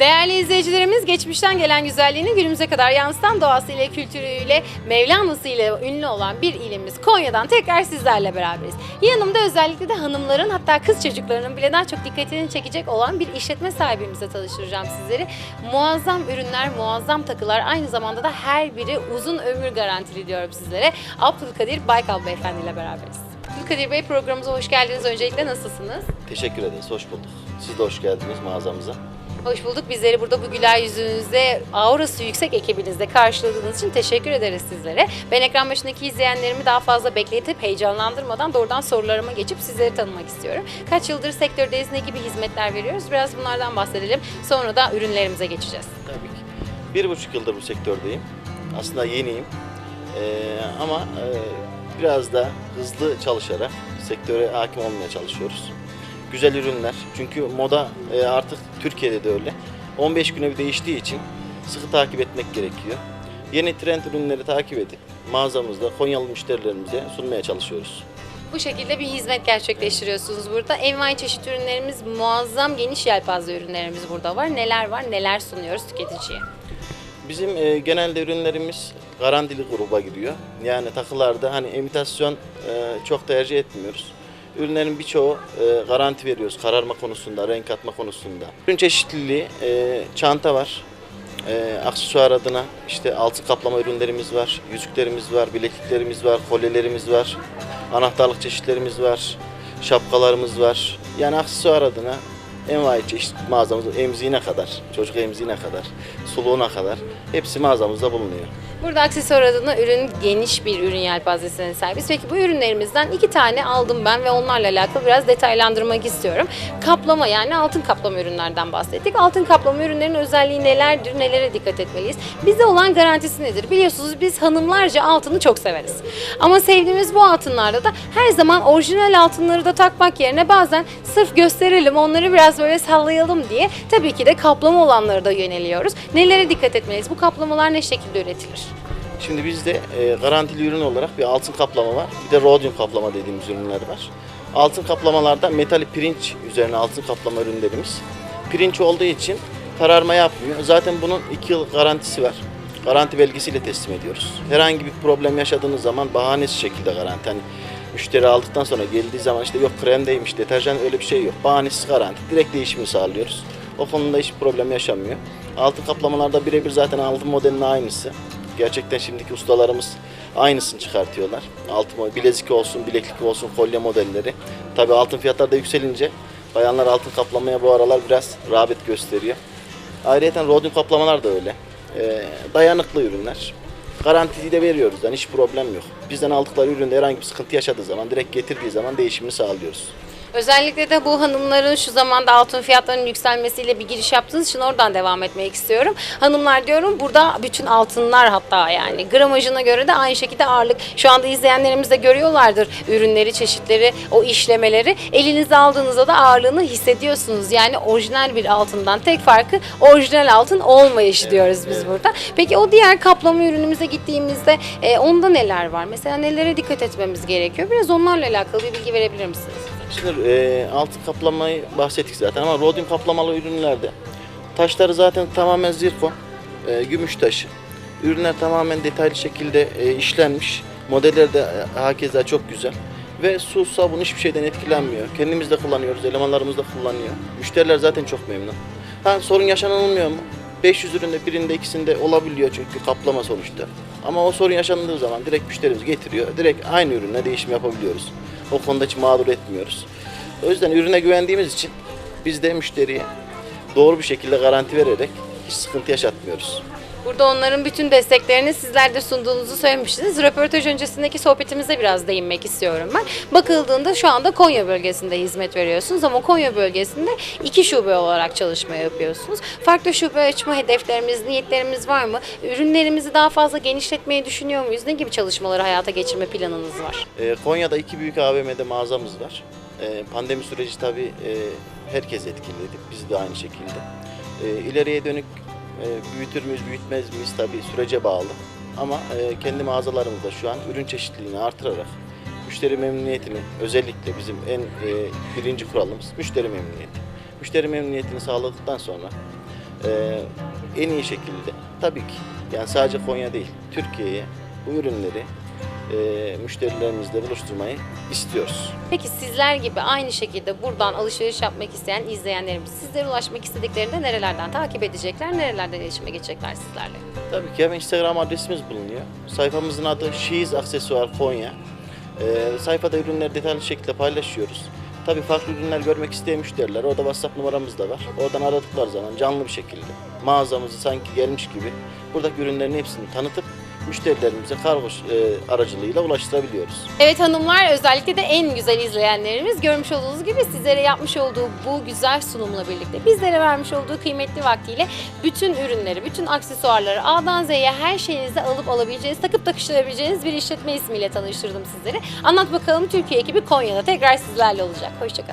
Değerli izleyicilerimiz geçmişten gelen güzelliğini günümüze kadar yansıtan doğasıyla, kültürüyle, Mevlana'sıyla ünlü olan bir ilimiz Konya'dan tekrar sizlerle beraberiz. Yanımda özellikle de hanımların hatta kız çocuklarının bile daha çok dikkatini çekecek olan bir işletme sahibimizle tanıştıracağım sizleri. Muazzam ürünler, muazzam takılar aynı zamanda da her biri uzun ömür garantili diyorum sizlere. Abdülkadir Baykal Beyefendi ile beraberiz. Abdülkadir Bey programımıza hoş geldiniz. Öncelikle nasılsınız? Teşekkür ederiz, hoş bulduk. Siz de hoş geldiniz mağazamıza. Hoş bulduk. Bizleri burada bu güler yüzünüzde, aurası yüksek ekibinizde karşıladığınız için teşekkür ederiz sizlere. Ben ekran başındaki izleyenlerimi daha fazla bekletip heyecanlandırmadan doğrudan sorularıma geçip sizleri tanımak istiyorum. Kaç yıldır sektördeyiz, ne gibi hizmetler veriyoruz? Biraz bunlardan bahsedelim. Sonra da ürünlerimize geçeceğiz. Tabii ki. Bir buçuk yıldır bu sektördeyim. Aslında yeniyim. Ee, ama e, biraz da hızlı çalışarak sektöre hakim olmaya çalışıyoruz. Güzel ürünler. Çünkü moda e, artık Türkiye'de de öyle. 15 güne bir değiştiği için sıkı takip etmek gerekiyor. Yeni trend ürünleri takip edip mağazamızda Konyalı müşterilerimize sunmaya çalışıyoruz. Bu şekilde bir hizmet gerçekleştiriyorsunuz burada. Envai çeşit ürünlerimiz, muazzam geniş yelpaze ürünlerimiz burada var. Neler var, neler sunuyoruz tüketiciye? Bizim e, genelde ürünlerimiz garantili gruba giriyor. Yani takılarda hani imitasyon e, çok tercih etmiyoruz. Ürünlerin birçoğu e, garanti veriyoruz kararma konusunda, renk atma konusunda. Ürün çeşitliliği, e, çanta var. E, aksesuar adına işte altın kaplama ürünlerimiz var, yüzüklerimiz var, bilekliklerimiz var, kolyelerimiz var, anahtarlık çeşitlerimiz var, şapkalarımız var. Yani aksesuar adına envai çeşit mağazamızda emziğine kadar, çocuk emziğine kadar, suluğuna kadar hepsi mağazamızda bulunuyor. Burada aksesuar adına ürün geniş bir ürün yelpazesine sahibiz. Peki bu ürünlerimizden iki tane aldım ben ve onlarla alakalı biraz detaylandırmak istiyorum. Kaplama yani altın kaplama ürünlerden bahsettik. Altın kaplama ürünlerin özelliği nelerdir, nelere dikkat etmeliyiz? Bize olan garantisi nedir? Biliyorsunuz biz hanımlarca altını çok severiz. Ama sevdiğimiz bu altınlarda da her zaman orijinal altınları da takmak yerine bazen sırf gösterelim, onları biraz böyle sallayalım diye tabii ki de kaplama olanlara da yöneliyoruz. Nelere dikkat etmeliyiz? Bu kaplamalar ne şekilde üretilir? Şimdi bizde e, garantili ürün olarak bir altın kaplama var. Bir de rodyum kaplama dediğimiz ürünler var. Altın kaplamalarda metali pirinç üzerine altın kaplama ürünlerimiz. Pirinç olduğu için kararma yapmıyor. Zaten bunun 2 yıl garantisi var. Garanti belgesiyle teslim ediyoruz. Herhangi bir problem yaşadığınız zaman bahanesiz şekilde garanti. Hani müşteri aldıktan sonra geldiği zaman işte yok kremdeymiş, deterjan öyle bir şey yok. Bahanesiz garanti. Direkt değişimi sağlıyoruz. O konuda hiçbir problem yaşanmıyor. Altın kaplamalarda birebir zaten altın modelinin aynısı. Gerçekten şimdiki ustalarımız aynısını çıkartıyorlar. Altın bilezik olsun, bileklik olsun, kolye modelleri. Tabii altın fiyatları da yükselince bayanlar altın kaplamaya bu aralar biraz rağbet gösteriyor. Ayrıca rodyum kaplamalar da öyle. Ee, dayanıklı ürünler. Garantisi de veriyoruz yani hiç problem yok. Bizden aldıkları üründe herhangi bir sıkıntı yaşadığı zaman direkt getirdiği zaman değişimini sağlıyoruz. Özellikle de bu hanımların şu zamanda altın fiyatlarının yükselmesiyle bir giriş yaptığınız için oradan devam etmek istiyorum. Hanımlar diyorum burada bütün altınlar hatta yani gramajına göre de aynı şekilde ağırlık. Şu anda izleyenlerimiz de görüyorlardır ürünleri, çeşitleri, o işlemeleri. Elinize aldığınızda da ağırlığını hissediyorsunuz. Yani orijinal bir altından tek farkı orijinal altın olmayışı diyoruz biz burada. Peki o diğer kaplama ürünümüze gittiğimizde e, onda neler var? Mesela nelere dikkat etmemiz gerekiyor? Biraz onlarla alakalı bir bilgi verebilir misiniz? Şimdi e, altın kaplamayı bahsettik zaten ama rodyum kaplamalı ürünlerde taşları zaten tamamen zirkon, e, gümüş taşı. Ürünler tamamen detaylı şekilde e, işlenmiş. Modeller de e, hakeza çok güzel. Ve su, sabun hiçbir şeyden etkilenmiyor. Kendimiz de kullanıyoruz, elemanlarımız da kullanıyor. Müşteriler zaten çok memnun. Ha, sorun yaşanılmıyor mu? 500 üründe birinde ikisinde olabiliyor çünkü kaplama sonuçta. Ama o sorun yaşandığı zaman direkt müşterimiz getiriyor. Direkt aynı ürüne değişim yapabiliyoruz. O konuda hiç mağdur etmiyoruz. O yüzden ürüne güvendiğimiz için biz de müşteriye doğru bir şekilde garanti vererek hiç sıkıntı yaşatmıyoruz. Burada onların bütün desteklerini sizler de sunduğunuzu söylemiştiniz. Röportaj öncesindeki sohbetimize biraz değinmek istiyorum ben. Bakıldığında şu anda Konya bölgesinde hizmet veriyorsunuz ama Konya bölgesinde iki şube olarak çalışma yapıyorsunuz. Farklı şube açma hedeflerimiz, niyetlerimiz var mı? Ürünlerimizi daha fazla genişletmeyi düşünüyor muyuz? Ne gibi çalışmaları hayata geçirme planınız var? Ee, Konya'da iki büyük AVM'de mağazamız var. Ee, pandemi süreci tabii e, herkes etkiledi. Biz de aynı şekilde. Ee, ileriye dönük e, büyütür müyüz, büyütmez miyiz tabii sürece bağlı. Ama e, kendi mağazalarımızda şu an ürün çeşitliliğini artırarak müşteri memnuniyetini özellikle bizim en e, birinci kuralımız müşteri memnuniyeti. Müşteri memnuniyetini sağladıktan sonra e, en iyi şekilde tabii ki yani sadece Konya değil Türkiye'ye bu ürünleri e, müşterilerimizle buluşturmayı istiyoruz. Peki sizler gibi aynı şekilde buradan alışveriş yapmak isteyen izleyenlerimiz sizlere ulaşmak istediklerinde nerelerden takip edecekler, nerelerden iletişime geçecekler sizlerle? Tabii ki hem Instagram adresimiz bulunuyor. Sayfamızın adı Şiiz Aksesuar Konya. Ee, sayfada ürünleri detaylı şekilde paylaşıyoruz. Tabii farklı ürünler görmek isteyen müşteriler, orada WhatsApp numaramız da var. Oradan aradıkları zaman canlı bir şekilde mağazamızı sanki gelmiş gibi buradaki ürünlerin hepsini tanıtıp müşterilerimize kargo e, aracılığıyla ulaştırabiliyoruz. Evet hanımlar özellikle de en güzel izleyenlerimiz görmüş olduğunuz gibi sizlere yapmış olduğu bu güzel sunumla birlikte bizlere vermiş olduğu kıymetli vaktiyle bütün ürünleri, bütün aksesuarları A'dan Z'ye her şeyinizi alıp alabileceğiniz, takıp takıştırabileceğiniz bir işletme ismiyle tanıştırdım sizleri. Anlat bakalım Türkiye ekibi Konya'da tekrar sizlerle olacak. Hoşçakalın.